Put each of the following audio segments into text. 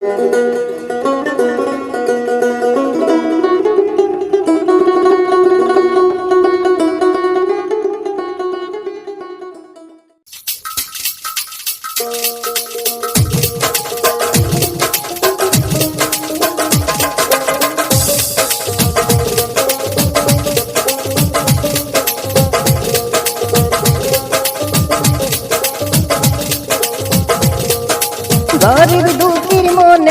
গরিব দুঃখীর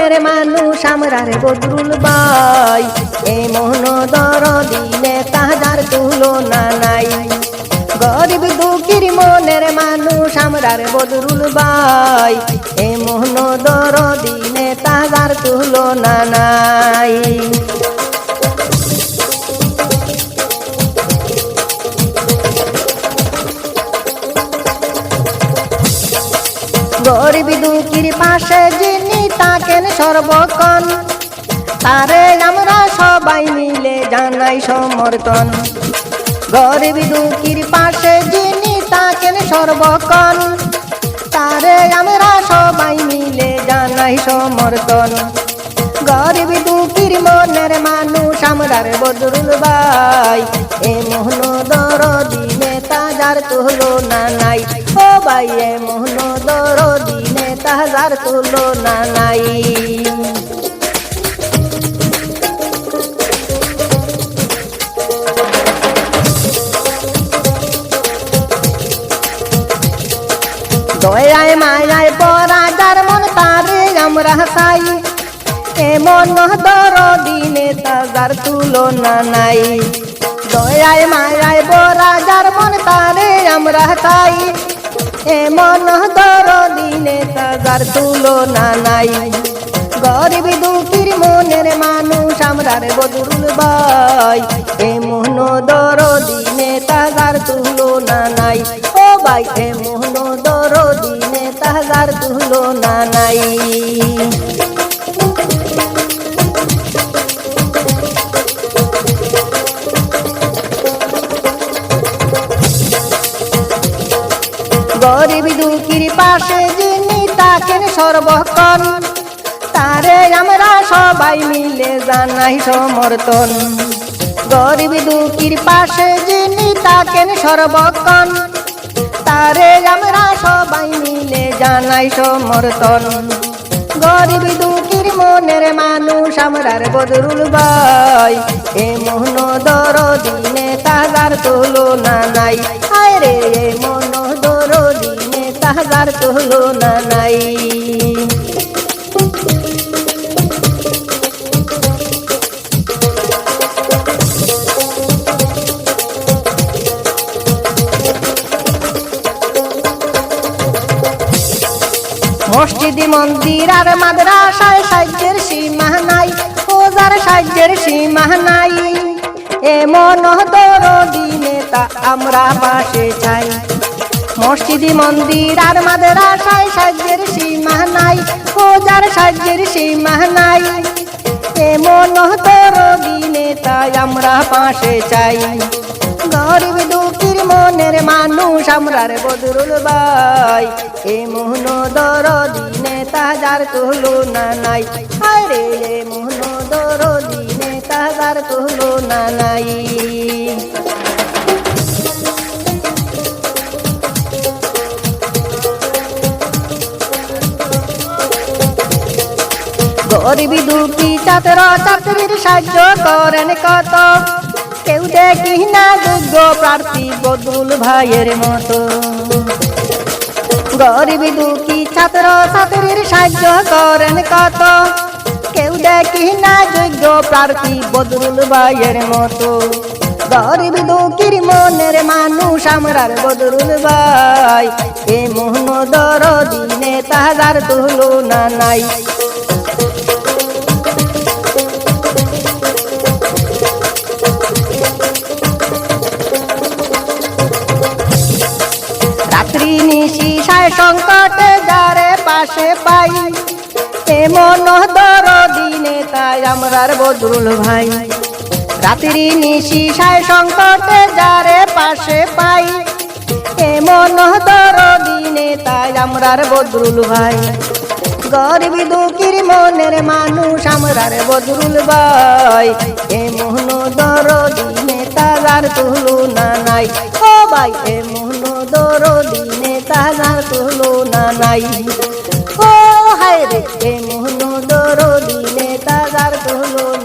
মনের মানুষ আমরার বদরুল বাই এ মোহন দর দিনে তাহার তুলনা নাই। গরিব দুঃখীর মনের মানুষ আমরার বদরুল বাই এ মোহন দর দিনে তাহার তুলনা নাই। গরিব দুঃখীর পাশে যিনি তাকেন সর্বক্ষণ তারে আমরা সবাই মিলে জানাই সমর্থন। গরিব দুঃখীর পাশে যিনি তাকেন সর্বক্ষণ তারে আমরা সবাই মিলে জানাই সমর্থন। গরিব দুঃখীর মনের মানুষ আমরার বদরুল ভাই, এ মোহন দর দিনে তাজার তুলনা নাই। এ মোহন দর দিনে তাজার তুলনা নাই। দয়ায় মায়ায় পরা যার মন তারে আমরা চাই এমন দর দিনে তাজার তুলনা নাই। দয়ায় মায়ায় পরা যার মন তারে আমরা চাই এমন দর দিনে তাজার তুলনা নাই। গরিব দুঃখীর মনের মানুষ আমরার বদরুল বাই এমন দর দিনে তাজার তুলনা নাই। ও ভাই, এমন দর দিনে তাজার তুলনা নাই। গরিব দুঃখীর পাশে যিনি তাকেন সর্বক্ষণ, তারে আমরা সবাই মিলে জানাই সমর্থন। গরিব দুঃখীর পাশে যিনি তাকেন সর্বক্ষণ, তারে আমরা সবাই মিলে জানাই সমর্থন। গরিব দুঃখীর মনের মানুষ আমরার বদরুল ভাই, এ মোহন দর দিনে তাহার তুলনা নাই। তাহার তুলনা নাই। মসজিদ, মন্দির আর মাদ্রাসায় সাহায্যের সীমা নাই ওজার সাহায্যের সীমা নাই। এমন দর দিনে তা আমরা পাশে চাই। মসজিদ মন্দির, আর মাদ্রাসায় সাহায্যের সীমা নাই ওজার সাহায্যের সীমা নাই। এমন দর দিনে তাই আমরা পাশে চাই। গরিব দুঃখীর মনের মানুষ, আমরার বদরুল ভাই। এ মোহন দর দিনে তাজার তুলনা নাই। আরে এ মোহন দর দিনে তাজার তুলনা নাই। গরিব দুঃখী ছাত্র ছাত্রীর সাহায্য করেন কত। কেউ দেখি না যোগ্য প্রার্থী বদরুল ভাইয়ের মতো। গরিব দুঃখী ছাত্র ছাত্রীর সাহায্য করেন কত। কেউ দেখি না যোগ্য প্রার্থী বদরুল ভাইয়ের মতো। গরিব দুঃখীর মনের মানুষ আমরার বদরুল ভাই। এ মোহন দর দিনে তাহার তুলনা নাই। সায় সংকটে যারে পাশে পাই। এমন দর দিনে তাই আমরার বদরুল ভাই। রাত্রি নিশি সায় সংকটে যারে পাশে পাই। এমন দর দিনে তাই আমরার বদরুল ভাই। গরিব দুঃখীর মনের মানুষ আমরার বদরুল ভাই। এ মোহন দরদি নেতা যার তুলনা নাই। ও ভাই, এ মোহন দরদি নেতা যার তুলনা নাই। ও হায় রে মোহন দরদি নেতা যার তুলনা